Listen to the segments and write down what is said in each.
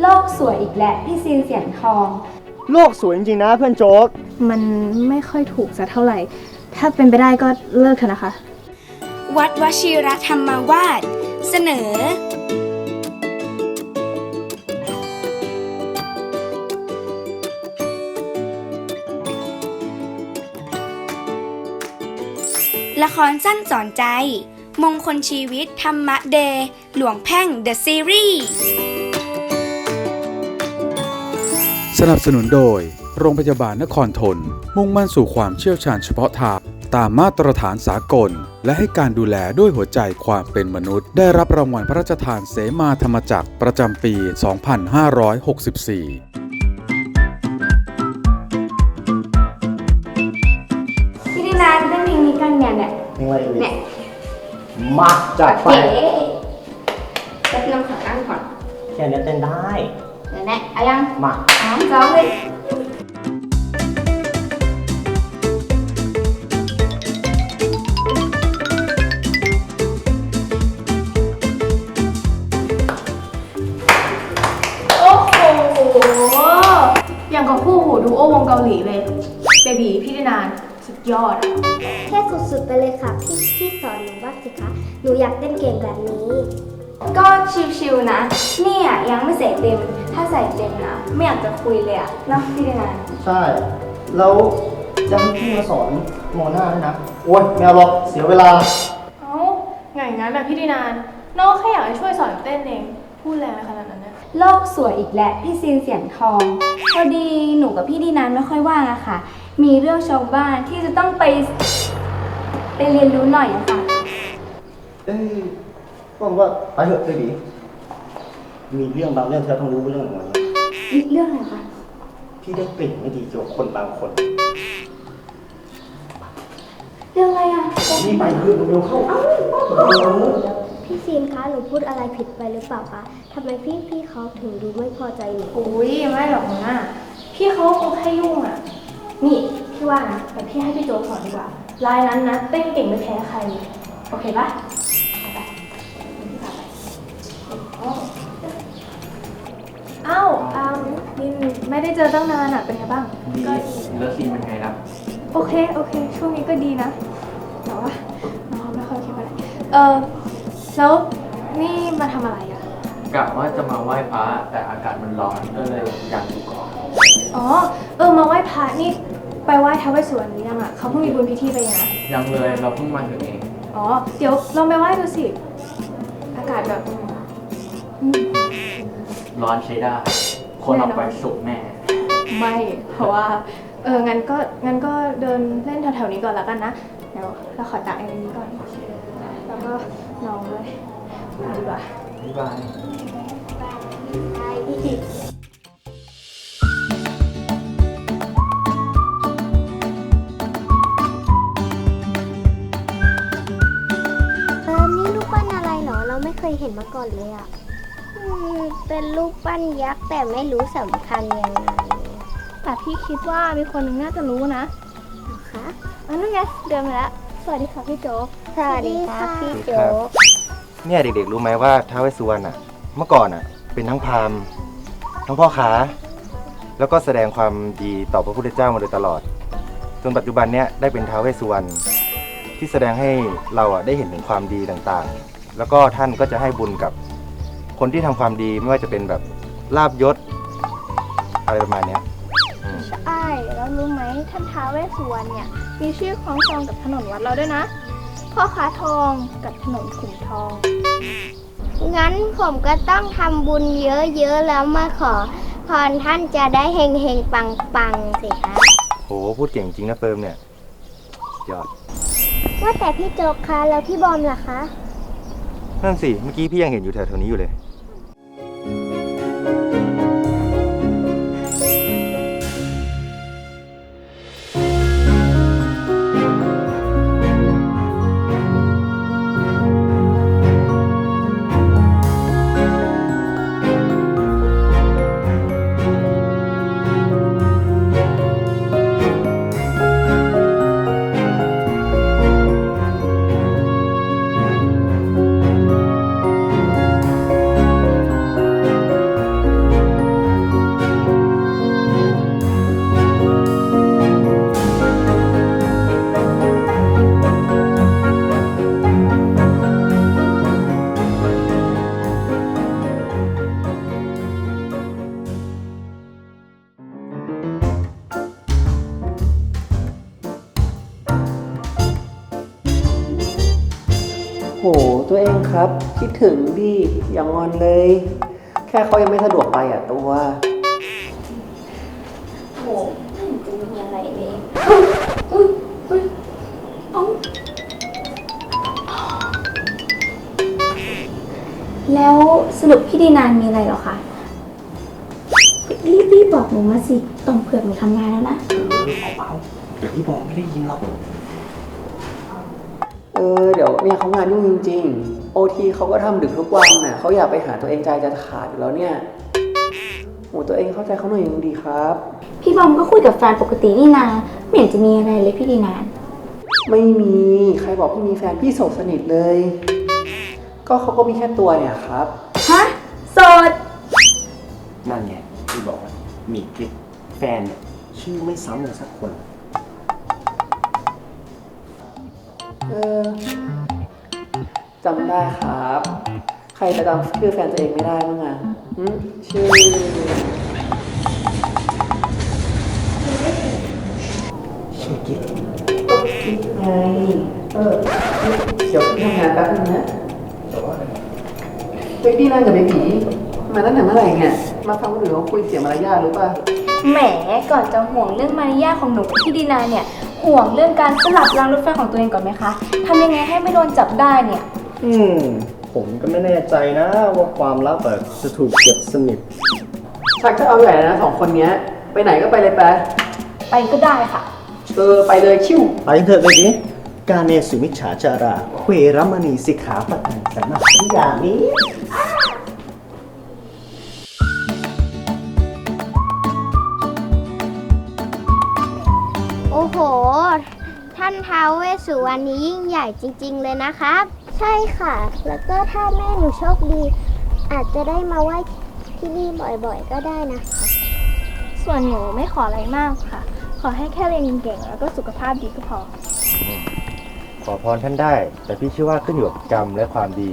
โลกสวยอีกแล้วพี่ซีนเสียงทอง โลกสวยจริงๆนะเพื่อนโจ๊ก มันไม่ค่อยถูกสักเท่าไหร่ ถ้าเป็นไปได้ก็เลิกเถอะนะคะ วัดวชิรธรรมวาสเสนอ ละครสั้นสอนใจ มงคลชีวิตธรรมะเดย์หลวงแพ่งเดอะซีรีส์ สนับสนุนโดย โรงพยาบาลนครทน มุ่งมั่นสู่ความเชี่ยวชาญเฉพาะทางตามมาตรฐานสากล และให้การดูแลด้วยหัวใจความเป็นมนุษย์ ได้รับรางวัลพระราชทานเสมาธรรมจักรประจำปี 2564พี่ดินานเล่นเพลงนี้กันเนี่ยเนี่ยเพลงอะไรเอ่ยเนี่ยมาจัดไปเก๋แป๊บนึงขอตั้งก่อนแค่นี้เต้นได้ เดี๋ยวแน่เอายังมาสามสองเลยโอ้โห อย่างกับคู่หูดูโอวงเกาหลีเลย เบบีพี่ดินานสุดยอดอะแค่สุดๆไปเลยค่ะ พี่พี่สอนหนูบ้างสิคะ หนูอยากเต้นเก่งแบบนี้ ก็ชิวๆนะ เนี่ยยังไม่ใส่เต็ม ถ้าใส่เต็มนะ ไม่อยากจะคุยเลยอะเนาะพี่ดินานใช่ แล้วจะให้พี่มาสอนโมหน้าด้วยนะ โอ๊ยแมวหรอกเสียเวลา เอ้าไงงั้นแบบพี่ดินาน น้องแค่อยากให้ช่วยสอนเต้นเอง พูดแรงอะไรขนาดนั้นเนี่ยโลกสวยอีกแล้วพี่ซีนเสียงทองพอดีหนูกับพี่ดีนานไม่ค่อยว่างอะค่ะ มีเรื่องชาวบ้านที่จะต้องไป ไปเรียนรู้หน่อยอะค่ะ เอ้ย บอกว่าไปเถอะเบบีมีเรื่องบางเรื่องเธอต้องรู้เรื่องของมันอีกเรื่องอะไรคะ พี่ได้กลิ่นไม่ดีเกี่ยวกับคนบางคน เรื่องอะไรอะนี่ไปเรื่องเร็วๆเข้าพี่ซีนคะหนูพูดอะไรผิดไปหรือเปล่าคะทำไมพี่พี่เขาถึงดูไม่พอใจหนูอุ้ยไม่หรอกนะพี่เขาคงแค่ยุ่งอะนี่พี่ว่านะแต่พี่ให้พี่โจกสอนดีกว่า รายนั้นนะเต้นเก่งไม่แพ้ใครเลยโอเคปะ อ้าอามนินไม่ได้เจอตั้งนานอะเป็นไงบ้าง ดีแล้วซีนเป็นไงล่ะโอเค โอเค ช่วงนี้ก็ดีนะ แต่ว่าน้องไม่ค่อยคิดอะไรเออแล้วนี่มาทำอะไรอะกะว่าจะมาไหว้พระแต่อากาศมันร้อนก็เลยอยากอยู่ก่อนอ๋อ เออ มาไหว้พระนี่ ไปไหว้ท้าวเวสสุวรรณหรือยังอะเขาเพิ่งมีบุญพิธีไปนะ ยังเลยเราเพิ่งมาถึงเองอ๋อ เดี๋ยวลองไปไหว้ดูสิ อากาศแบบอืม ร้อนใช้ได้ คนออกไปสุกแน่ไม่ เพราะว่า เออ งั้นก็ งั้นก็เดินเล่นแถวๆนี้ก่อนแล้วกันนะ เดี๋ยวเราขอตักไอ้นี้ก่อน แล้วก็ลองด้วยมาดีกว่าบ๊ายบายเออนี่รูปปั้นอะไรเหรอ เราไม่เคยเห็นมาก่อนเลยอะ่ะอืม เป็นรูปปั้นยักษ์แต่ไม่รู้สำคัญยังไงแต่พี่คิดว่ามีคนหนึงน่าจะรู้นะคะอันนั้นไงเดินมาแล้ว สวัสดีค่ะพี่โจ๊กสวัสดีค่ะพี่โจ๊กเนี่ยเด็กๆรู้ไหมว่าท้าวเวสสุวรรณอะ เมื่อก่อนอะ เป็นทั้งพราหมณ์ทั้งพ่อค้าแล้วก็แสดงความดีต่อพระพุทธเจ้ามาโดยตลอด จนปัจจุบันเนี้ยได้เป็นท้าวเวสสุวรรณที่แสดงให้เราอะได้เห็นถึงความดีต่างๆ แล้วก็ท่านก็จะให้บุญกับ คนที่ทำความดีไม่ว่าจะเป็นแบบลาบยศอะไรประมาณเนี้ยอืมใช่แล้วรู้ไหมท่านท้าวเวสสุวรรณเนี่ย มีชื่อคล้องจองกับถนนวัดเราด้วยนะ พ่อค้าทองกับถนนขุมทอง งั้นผมก็ต้องทำบุญเยอะๆ แล้วมาขอพรท่านจะได้เฮงเฮงๆ ปังๆ สิคะโหพูดเก่งจริงนะเฟิร์มเนี่ยยอด ว่าแต่พี่โจ๊กคะแล้วพี่บอมล่ะคะ นั่นสิ เมื่อกี้พี่ยังเห็นอยู่แถวๆนี้อยู่เลย โหตัวเองครับ คิดถึงดิอย่างอนเลย แค่เขายังไม่สะดวกไปอะตัว โหไม่เห็นจะมีอะไรเลยแล้วสรุปพี่ดีนานมีอะไรเหรอคะรีบรีบบอกหนูมาสิต้องเผื่อหนูทำงานแล้วนะเดี๋ยวพี่บอกไม่ได้ยินหรอก เออเดี๋ยวเนี่ยเขางานยุ่งจริงๆโอทีเขาก็ทำดึกทุกวันน่ะเขาอยากไปหาตัวเองใจจะขาดอยู่แล้วเนี่ยโหตัวเองเข้าใจเขาหน่อยยังดีครับ พี่บอมก็คุยกับแฟนปกตินี่นาไม่เห็นจะมีอะไรเลยพี่ดีนานไม่มีใครบอกพี่มีแฟนพี่โสดสนิทเลย ก็เขาก็มีแค่ตัวเนี่ยครับฮะโสดนั่นไงพี่บอกว่ามีคลิปแฟนเนี่ยชื่อไม่ซ้ำเลยสักคน เออ จำได้ครับ ใครจะจำชื่อแฟนตัวเองไม่ได้บ้างอะหึชื่อ ชื่อกิ๊กไง เออ เดี๋ยวพี่ทำงานแป๊บนึงนะเบบี้นั่งกับเบบีมาตั้งแต่เมื่อไหร่เนี่ย มาฟังคนอื่นเขาคุยเสียมารยาทหรือเปล่า แหม ก่อนจะห่วงเรื่องมารยาทของหนูกับพี่ดีนาเนี่ย ห่วงเรื่องการสลับรางรถไฟของตัวเองก่อนไหมคะทำยังไงให้ไม่โดนจับได้เนี่ย อืม ผมก็ไม่แน่ใจนะว่าความลับแบบจะถูกเก็บสนิท ชักจะเอาใหญ่แล้วนะสองคนเนี้ย ไปไหนก็ไปเลยไปไปก็ได้ค่ะ เออไปเลยชิวไปเถอะเลยดิการเนสุมิจฉาจารา เวรมณีสิกขาปะทังสมาธิยามิ ท่านท้าวเวสสุวรรณนี้ยิ่งใหญ่จริง ๆ เลยนะครับ ใช่ค่ะ แล้วก็ถ้าแม่หนูโชคดี อาจจะได้มาไหว้ที่นี่บ่อยๆ ก็ได้นะคะ ส่วนหนูไม่ขออะไรมากค่ะ ขอให้แค่เรียนเก่งๆแล้วก็สุขภาพดีก็พอ ขอพรท่านได้ แต่พี่เชื่อว่าขึ้นอยู่กับกรรมและความดี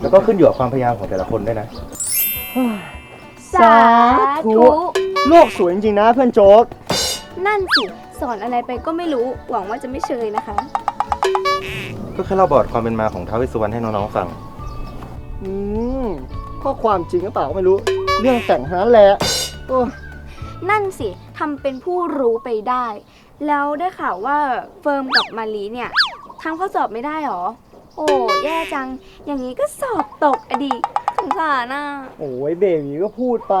แล้วก็ขึ้นอยู่กับความพยายามของแต่ละคนด้วยนะ สาธุ โลกสวยจริงๆนะเพื่อนโจ๊ก นั่นสิ สอนอะไรไปก็ไม่รู้หวังว่าจะไม่เชยนะคะ ก็แค่เล่าบอร์ดความเป็นมาของท้าวเวสสุวรรณให้น้องๆฟัง อืมข้อความจริงหรือเปล่าก็ไม่รู้ เรื่องแต่งเท่านั้นแหละโอ้นั่นสิทำเป็นผู้รู้ไปได้ แล้วได้ข่าวว่าเฟิร์มกับมารีเนี่ยทำข้อสอบไม่ได้หรอ โอ้แย่จัง อย่างนี้ก็สอบตกอะดิส งสารน่ะโอ้ยเบบีก็พูดไป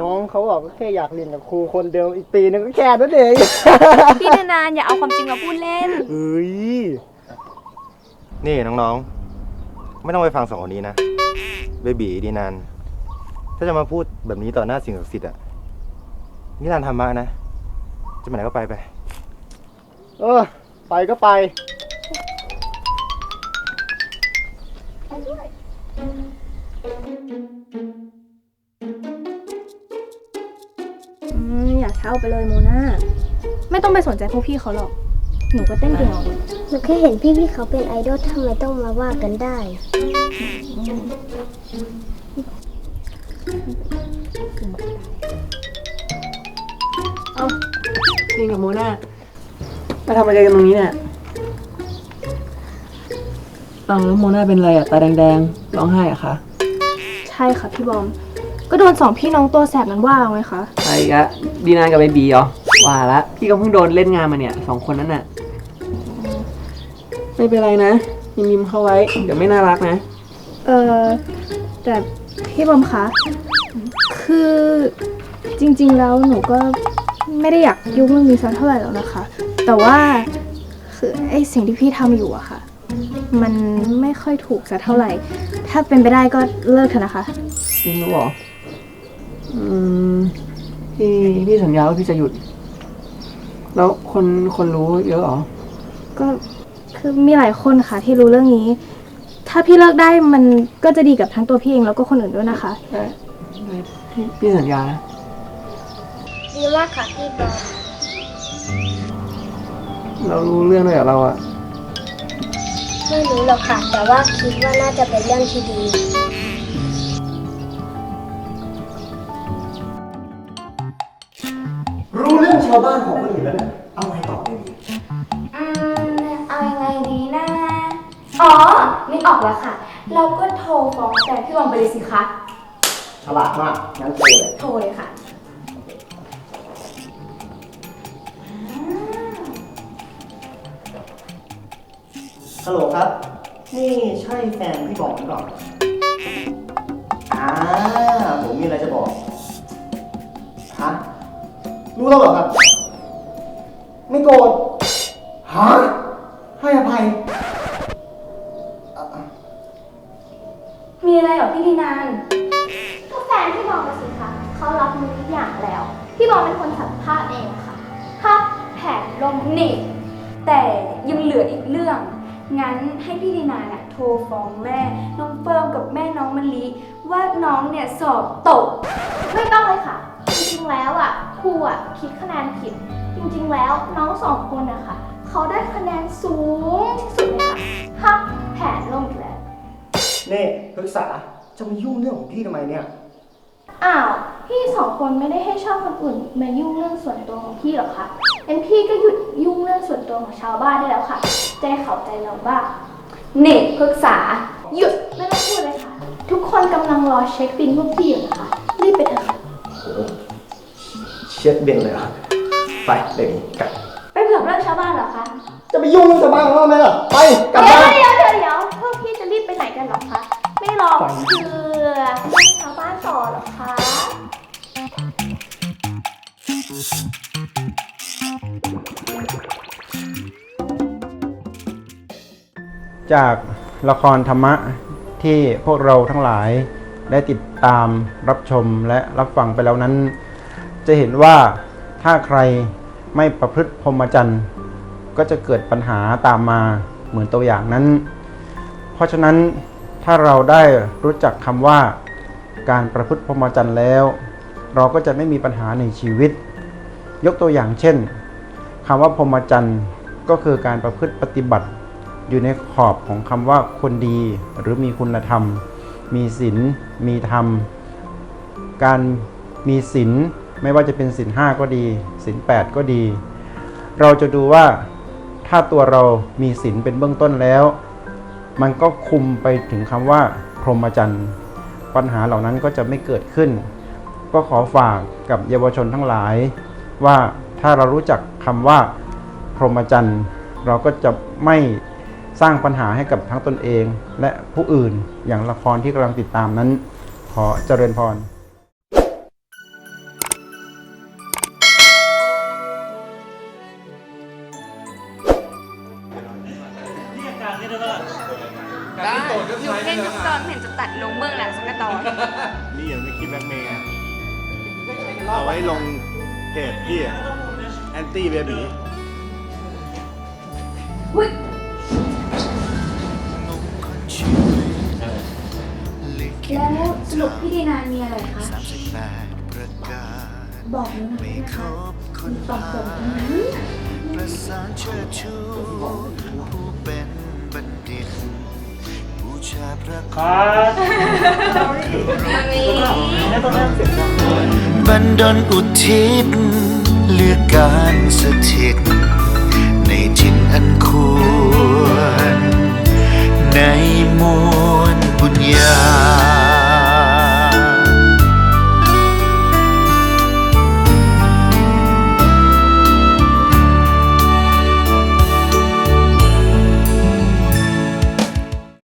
น้องเขาบอกก็แค่อยากเรียนกับครูคนเดิมอีกปีนึงก็แค่นั้นเองพี่นานๆอย่าเอาความจริงมาพูดเล่น เฮ้ยนี่น้องๆ ไม่ต้องไปฟังสองคนนี้นะเบบีดีนาน ถ้าจะมาพูดแบบนี้ต่อหน้าสิ่งศักดิ์สิทธิ์อะนี่ลานธรรมะนะ จะไปไหนก็ไปไป เออ ไปก็ไปอื เช่าไปเลยโมนาไม่ต้องไปสนใจพวกพี่เขาหรอก หนูก็เต้นเก่งออกเลยหนูแค่เห็นพี่ๆเขาเป็นไอดอลทำไมต้องมาว่ากันได้นี่กับโมนามาทำอะไรกันตรงนี้เนี่ยเออแล้วโมนาเป็นไรอะตาแดงๆร้องไห้อะคะ ใช่ค่ะพี่บอม ก็โดนสองพี่น้องตัวแสบนั้นว่าเอาไงคะไปอีกะดีนานกับเบบีเหรอว่าละพี่ก็เพิ่งโดนเล่นงานมาเนี่ยสองคนนั้นน่ะไม่เป็นไรนะยิ้มๆเข้าไว้ เดี๋ยวไม่น่ารักนะ เออแต่พี่บอมคะ คือจริงๆแล้วหนูก็ไม่ได้อยากยุ่งเรื่องนี้สักเท่าไหร่แล้วนะคะ แต่ว่าคือไอ้สิ่งที่พี่ทำอยู่อะค่ะ มันไม่ค่อยถูกสักเท่าไหร่ ถ้าเป็นไปได้ก็เลิกเถอะนะคะ จริงหรือเปล่าอืม พี่พี่สัญญาว่าพี่จะหยุด แล้วคนคนรู้เยอะเหรอ ก็คือมีหลายคนค่ะที่รู้เรื่องนี้ ถ้าพี่เลิกได้มันก็จะดีกับทั้งตัวพี่เองแล้วก็คนอื่นด้วยนะคะ ได้ได้พี่พี่สัญญานะดีมากค่ะพี่บอมเรารู้เรื่องด้วยเหรอเราอะ ไม่รู้หรอกค่ะ แต่ว่าคิดว่าน่าจะเป็นเรื่องที่ดีาวบ้านของคนอื่นแล้วนะเอาไงต่อเบบีอืมเอายังไงดีนะ อ๋อนึกออกแล้วค่ะ เราก็โทรฟ้องแฟนพี่บอมไปเลยสิคะ ฉลาดมากงั้นโทรเลยโทรเลยค่ะฮัลโหลครับ นี่ใช่แฟนพี่บอกหรือเปล่าอ่าผมมีอะไรจะบอกฮะรู้แล้วเหรอครับ ไม่โกรธฮะให้อภัยอะมีอะไรเหรอพี่ดีนานก็แฟนพี่บอมมาสิคะเขารับมือทุกอย่างแล้ว พี่บอมเป็นคนสัมภาษณ์เองค่ะถ้าแผนลมนี่แต่ยังเหลืออีกเรื่อง งั้นให้พี่ดีนาน่ะโทรฟ้องแม่ น้องเฟิร์มกับแม่น้องมะลิว่าน้องเนี่ยสอบตก ไม่ต้องเลยค่ะจริง ๆแล้วอะครูอะคิดคะแนนผิด จริงๆ แล้วน้องสองคนนะคะเขาได้คะแนนสูงที่สุดเลยค่ะถ้าแผนล่มอีกแล้วนี่ปรึกษาจะมายุ่งเรื่องของพี่ทำไมเนี่ย อ้าวพี่สองคนไม่ได้ให้ชอบคนอื่นมายุ่งเรื่องส่วนตัวของพี่หรอคะงั้นพี่ก็หยุดยุ่งเรื่องส่วนตัวของชาวบ้านได้แล้วค่ะ ใจเขาใจเราบ้างเน็ตปรึกษาหยุดไม่ต้องพูดเลยค่ะ ทุกคนกำลังรอเช็คบินพวกพี่อยู่นะคะรีบไปเถอะค่ะเช็ดเบนเลยเหรอไปเดี๋ยวนี้กลับ ไปเผือกเรื่องชาวบ้านเหรอคะจะไปยุ่งเรื่องชาวบ้านเขาทำไมล่ะไปกลับเดี๋ยวบ้าน เดี๋ยวเดี๋ยวเดี๋ยวพวกพี่จะรีบไปไหนกันเหรอคะ ไม่รอเชื่อให้ชาวบ้านต่อเหรอคะ จากละครธรรมะที่พวกเราทั้งหลายได้ติดตามรับชมและรับฟังไปแล้วนั้น จะเห็นว่าถ้าใครไม่ประพฤติพรหมจรรย์ก็จะเกิดปัญหาตามมาเหมือนตัวอย่างนั้น เพราะฉะนั้นถ้าเราได้รู้จักคำว่าการประพฤติพรหมจรรย์แล้ว เราก็จะไม่มีปัญหาในชีวิต ยกตัวอย่างเช่นคำว่าพรหมจรรย์ก็คือการประพฤติปฏิบัติ อยู่ในขอบของคำว่าคนดีหรือมีคุณธรรม มีศีลมีธรรม การมีศีล ไม่ว่าจะเป็นศีลห้าก็ดีศีลแปดก็ดี เราจะดูว่าถ้าตัวเรามีศีลเป็นเบื้องต้นแล้ว มันก็คุมไปถึงคำว่า พรหมจรรย์ ปัญหาเหล่านั้นก็จะไม่เกิดขึ้น ก็ขอฝากกับเยาวชนทั้งหลาย ว่าถ้าเรารู้จักคำว่า พรหมจรรย์ เราก็จะไม่สร้างปัญหาให้กับทั้งตนเอง และผู้อื่นอย่างละครที่กำลังติดตามนั้น ขอเจริญพร เอาไว้ลงเพจพี่แอนตี้เบบีแล้วสรุปพี่ดีนานมีอะไรคะบอกหนูหน่อยนะคะคุณตอบตรงนั้นประสานเชิดชูผู้เป็นบัณฑิตบูชาพระคุณบันด นดนอุทิศเลือกการสถิต ในจินอันควร ในมวลบุญญา